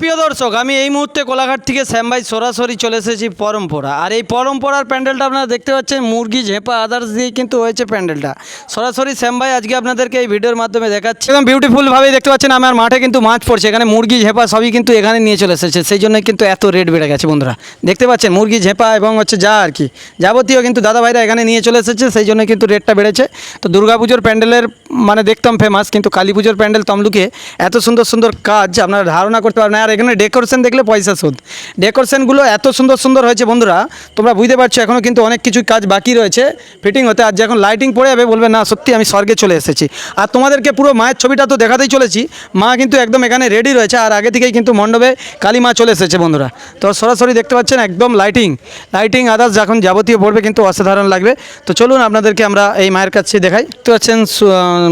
প্রিয় দর্শক, আমি এই মুহূর্তে কোলাঘাট থেকে শ্যামবাই সরাসরি চলে এসেছি পরম্পরা। আর এই পরম্পরার প্যান্ডেলটা আপনারা দেখতে পাচ্ছেন, মুরগি, ঝেঁপা আদার্স দিয়ে কিন্তু হয়েছে প্যান্ডেলটা। সরাসরি শ্যামবাই আজকে আপনাদেরকে এই ভিডিওর মাধ্যমে দেখাচ্ছি। এবং বিউটিফুলভাবেই দেখতে পাচ্ছেন, আমার মাঠে কিন্তু মাছ পড়ছে, এখানে মুরগি, ঝেঁপা সবই কিন্তু এখানে নিয়ে চলে এসেছে। সেই জন্য কিন্তু এত রেট বেড়ে গেছে বন্ধুরা। দেখতে পাচ্ছেন, মুরগি, ঝেঁপা এবং হচ্ছে যা আর কি। যাবতীয় কিন্তু দাদা ভাইরা এখানে নিয়ে চলে এসেছে, সেই জন্য কিন্তু রেটটা বেড়েছে। তো দুর্গাপুজোর প্যান্ডেলের মানে দেখতাম ফেমাস কিন্তু কালী পুজোর প্যান্ডেল তমলুকে এত সুন্দর সুন্দর কাজ আপনারা ধারণা করতে পারেন। আর এখানে ডেকোরেশন দেখলে পয়সা শোধ ডেকোরেশনগুলো এত সুন্দর সুন্দর হয়েছে বন্ধুরা, তোমরা বুঝতে পারছ এখনও কিন্তু অনেক কিছু কাজ বাকি রয়েছে ফিটিং হতে। আর যখন লাইটিং পড়ে যাবে, বলবে, না, সত্যি আমি স্বর্গে চলে এসেছি। আর তোমাদেরকে পুরো মায়ের ছবিটা তো দেখাতেই চলেছি। মা কিন্তু একদম এখানে রেডি রয়েছে, আর আগে থেকেই কিন্তু মণ্ডপে কালী মা চলে এসেছে বন্ধুরা। তো সরাসরি দেখতে পাচ্ছেন একদম লাইটিং লাইটিং আদার্স যখন যাবতীয় পড়বে কিন্তু অসাধারণ লাগবে। তো চলুন আপনাদেরকে আমরা এই মায়ের কাছে দেখাই। তো পাচ্ছেন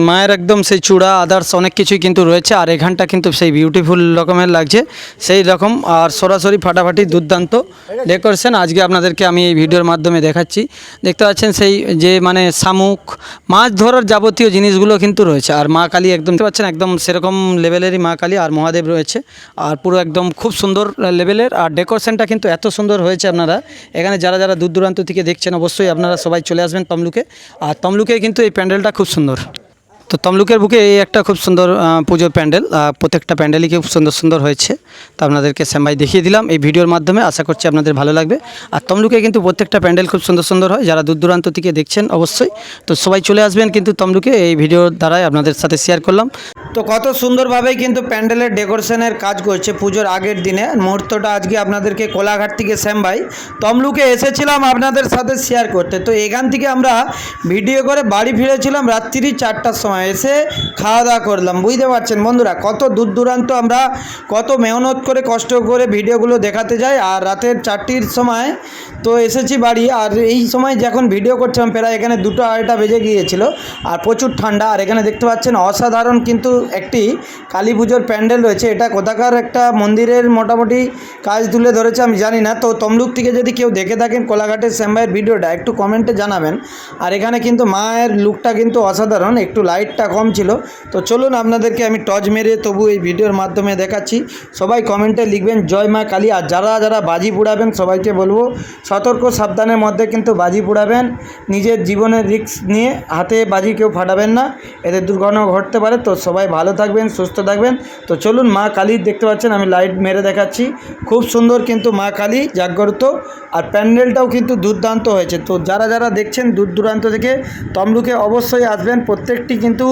মায়ের একদম সেই চূড়া আদার্স অনেক কিছুই কিন্তু রয়েছে, আর এখানটা কিন্তু সেই বিউটিফুল রকমের লাগছে। সেই রকম আর সরাসরি ফাটাফাটি দুর্দান্ত ডেকোরেশন আজকে আপনাদেরকে আমি এই ভিডিওর মাধ্যমে দেখাচ্ছি। দেখতে পাচ্ছেন সেই যে মানে শামুক, মাছ ধরার যাবতীয় জিনিসগুলো কিন্তু রয়েছে। আর মা কালী একদম দেখতে পাচ্ছেন, একদম সেরকম লেভেলেরই মা কালী আর মহাদেব রয়েছে। আর পুরো একদম খুব সুন্দর লেভেলের আর ডেকোরেশনটা কিন্তু এত সুন্দর হয়েছে আপনারা। এখানে যারা যারা দূর দূরান্ত থেকে দেখছেন, অবশ্যই আপনারা সবাই চলে আসবেন তমলুকে। আর তমলুকে কিন্তু এই প্যান্ডেলটা খুব সুন্দর। তো তমলুকের বুকে এই একটা খুব সুন্দর পুজোর প্যান্ডেল প্রত্যেকটা প্যান্ডেলই খুব সুন্দর সুন্দর হয়েছে। তো আপনাদেরকে সেম্বাই দেখিয়ে দিলাম। এই ভিডিওর মাধ্যমে আশা করছি আপনাদের ভালো লাগবে। আর তমলুকে কিন্তু প্রত্যেকটা প্যান্ডেল খুব সুন্দর সুন্দর হয়। যারা দূর দূরান্ত থেকে দেখছেন, অবশ্যই। তো সবাই চলে আসবেন কিন্তু তমলুকে এই ভিডিওর দ্বারাই আপনাদের সাথে শেয়ার করলাম। তো কত সুন্দরভাবেই কিন্তু প্যান্ডেলের ডেকোরেশনের কাজ করছে পুজোর আগের দিনে। মুহূর্তটা আজকে আপনাদেরকে কোলাঘাট থেকে শ্যামবাই তমলুকে এসেছিলাম আপনাদের সাথে শেয়ার করতে। তো এখান থেকে আমরা ভিডিও করে বাড়ি ফিরেছিলাম রাত্রি চারটার সময়। এসে খাওয়া দাওয়া করলাম। বুঝতে পারছেন বন্ধুরা, কত দূর দূরান্ত আমরা কত মেহনত করে, কষ্ট করে ভিডিওগুলো দেখাতে যাই। আর রাতের চারটির সময় তো এসেছি বাড়ি। আর এই সময় যখন ভিডিও করছিলাম, প্রায় এখানে দুটো আড়াইটা বেজে গিয়েছিল। আর প্রচুর ঠান্ডা। আর এখানে দেখতে পাচ্ছেন, অসাধারণ কিন্তু একটি কালী পুজোর প্যান্ডেল রয়েছে। এটা কোথাকার একটা মন্দিরের মোটামুটি কাজ তুলে ধরেছে আমি জানি না। তো তমলুক থেকে যদি কেউ দেখে থাকেন কোলাঘাটের শ্যামবাইয়ের ভিডিওটা, একটু কমেন্টে জানাবেন। আর এখানে কিন্তু মায়ের লুকটা কিন্তু অসাধারণ, একটু লাইটটা কম ছিল। তো চলুন আপনাদেরকে আমি টর্চ মেরে তবু এই ভিডিওর মাধ্যমে দেখাচ্ছি। সবাই কমেন্টে লিখবেন, জয় মা কালী। আর যারা যারা বাজি পুড়াবেন, সবাইকে বলব, সতর্ক সাবধানের মধ্যে কিন্তু বাজি পুড়াবেন। নিজের জীবনের রিস্ক নিয়ে হাতে বাজি কেউ ফাটাবেন না। এতে দুর্ঘটনা ঘটতে পারে। তো সবাই ভালো থাকবেন, সুস্থ থাকবেন। তো চলুন মা কালী দেখতে পাচ্ছেন, আমি লাইট মেরে দেখাচ্ছি। খুব সুন্দর কিন্তু মা কালী, জাগ্রত। আর প্যান্ডেলটাও কিন্তু দুর্দান্ত হয়েছে। তো যারা যারা দেখছেন দূর দূরান্ত থেকে, তমলুকে অবশ্যই আসবেন। প্রত্যেকটি কিন্তু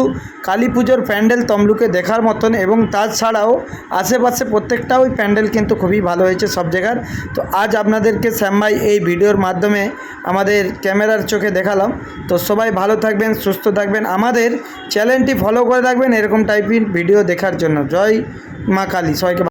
কালী পুজোর প্যান্ডেল তমলুকে দেখার মতন এবং তাছাড়াও আশেপাশে প্রত্যেকটা ওই প্যান্ডেল কিন্তু খুবই ভালো হয়েছে সব জায়গার। তো আজ আপনাদেরকে শ্যামবাই এই ভিডিওর মাধ্যমে আমাদের ক্যামেরার চোখে দেখালাম। তো সবাই ভালো থাকবেন, সুস্থ থাকবেন। আমাদের চ্যানেলটি ফলো করে রাখবেন, এরকম টাইপের ভিডিও দেখার জন্য। জয় মা কালী। সবাইকে